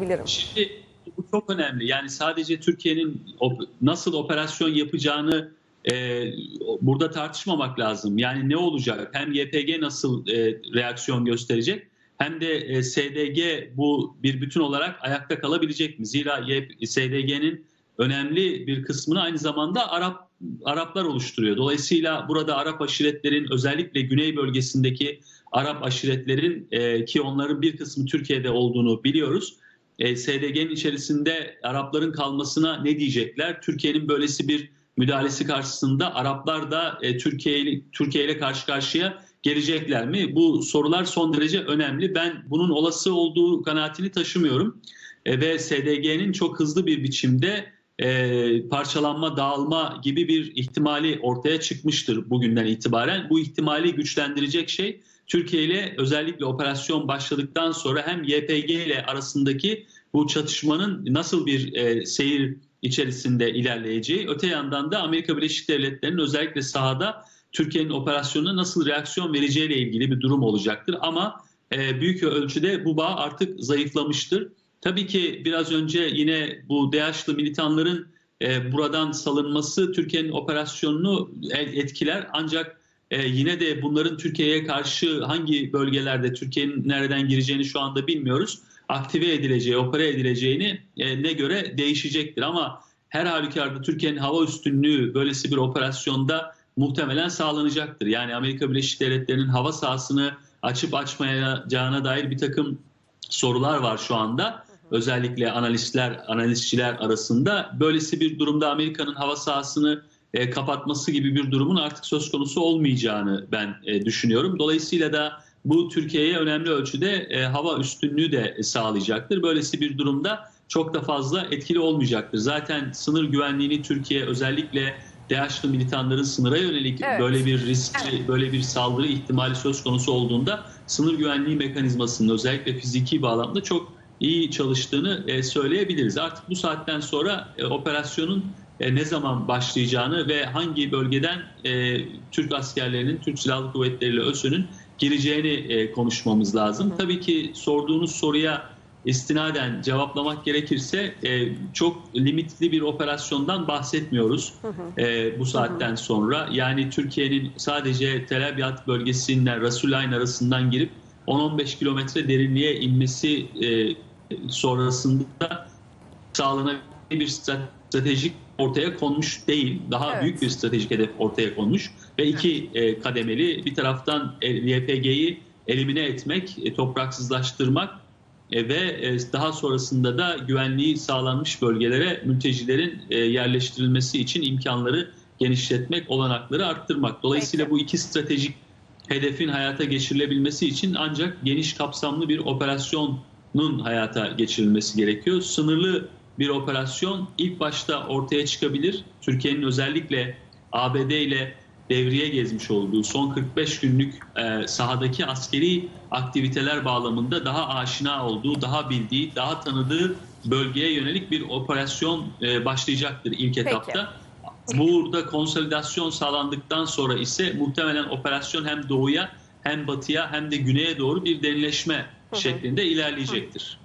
bilirim. Şimdi bu çok önemli. Yani sadece Türkiye'nin nasıl operasyon yapacağını e, burada tartışmamak lazım. Yani ne olacak? Hem YPG nasıl e, reaksiyon gösterecek? Hem de e, SDG bu bir bütün olarak ayakta kalabilecek mi? Zira SDG'nin önemli bir kısmını aynı zamanda Arap Araplar oluşturuyor. Dolayısıyla burada Arap aşiretlerin özellikle güney bölgesindeki Arap aşiretlerin e, ki onların bir kısmı Türkiye'de olduğunu biliyoruz. E, SDG'nin içerisinde Arapların kalmasına ne diyecekler? Türkiye'nin böylesi bir müdahalesi karşısında Araplar da e, Türkiye Türkiye ile karşı karşıya gelecekler mi? Bu sorular son derece önemli. Ben bunun olası olduğu kanaatini taşımıyorum. E, ve SDG'nin çok hızlı bir biçimde e, parçalanma, dağılma gibi bir ihtimali ortaya çıkmıştır bugünden itibaren. Bu ihtimali güçlendirecek şey Türkiye ile özellikle operasyon başladıktan sonra hem YPG ile arasındaki bu çatışmanın nasıl bir e, seyir içerisinde ilerleyeceği, öte yandan da Amerika Birleşik Devletleri'nin özellikle sahada Türkiye'nin operasyonuna nasıl reaksiyon vereceğiyle ilgili bir durum olacaktır. Ama e, büyük ölçüde bu bağ artık zayıflamıştır. Tabii ki biraz önce yine bu DAEŞ'lı militanların e, buradan salınması Türkiye'nin operasyonunu etkiler. Ancak e, yine de bunların Türkiye'ye karşı hangi bölgelerde Türkiye'nin nereden gireceğini şu anda bilmiyoruz. Aktive edileceği, opera edileceğini e, ne göre değişecektir. Ama her halükarda Türkiye'nin hava üstünlüğü böylesi bir operasyonda muhtemelen sağlanacaktır. Yani Amerika Birleşik Devletleri'nin hava sahasını açıp açmayacağına dair bir takım sorular var şu anda. Özellikle analistler, analistçiler arasında. Böylesi bir durumda Amerika'nın hava sahasını e, kapatması gibi bir durumun artık söz konusu olmayacağını ben e, düşünüyorum. Dolayısıyla da bu Türkiye'ye önemli ölçüde e, hava üstünlüğü de sağlayacaktır. Böylesi bir durumda çok da fazla etkili olmayacaktır. Zaten sınır güvenliğini Türkiye özellikle DAEŞ'lı militanların sınıra yönelik Evet. böyle bir riskli, böyle bir saldırı ihtimali söz konusu olduğunda sınır güvenliği mekanizmasının özellikle fiziki bağlamda çok iyi çalıştığını e, söyleyebiliriz. Artık bu saatten sonra e, operasyonun e, ne zaman başlayacağını ve hangi bölgeden e, Türk askerlerinin, Türk Silahlı Kuvvetleri ile ÖSÜ'nün gireceğini e, konuşmamız lazım. Tabii ki sorduğunuz soruya istinaden cevaplamak gerekirse e, çok limitli bir operasyondan bahsetmiyoruz e, bu saatten sonra. Yani Türkiye'nin sadece Tel Abyad bölgesinden Rasulayn arasından girip 10-15 kilometre derinliğe inmesi e, sonrasında sağlanabilen bir stratejik ortaya konmuş değil. Daha Evet. büyük bir stratejik hedef ortaya konmuş ve iki e, kademeli bir taraftan e, YPG'yi elimine etmek, e, topraksızlaştırmak e, ve e, daha sonrasında da güvenliği sağlanmış bölgelere mültecilerin e, yerleştirilmesi için imkanları genişletmek, olanakları arttırmak. Dolayısıyla Peki. bu iki stratejik hedefin hayata geçirilebilmesi için ancak geniş kapsamlı bir operasyonun hayata geçirilmesi gerekiyor. Sınırlı bir operasyon ilk başta ortaya çıkabilir. Türkiye'nin özellikle ABD ile devriye gezmiş olduğu son 45 günlük e, sahadaki askeri aktiviteler bağlamında daha aşina olduğu, daha bildiği, daha tanıdığı bölgeye yönelik bir operasyon e, başlayacaktır ilk etapta. Burada konsolidasyon sağlandıktan sonra ise muhtemelen operasyon hem doğuya hem batıya hem de güneye doğru bir derinleşme şeklinde ilerleyecektir.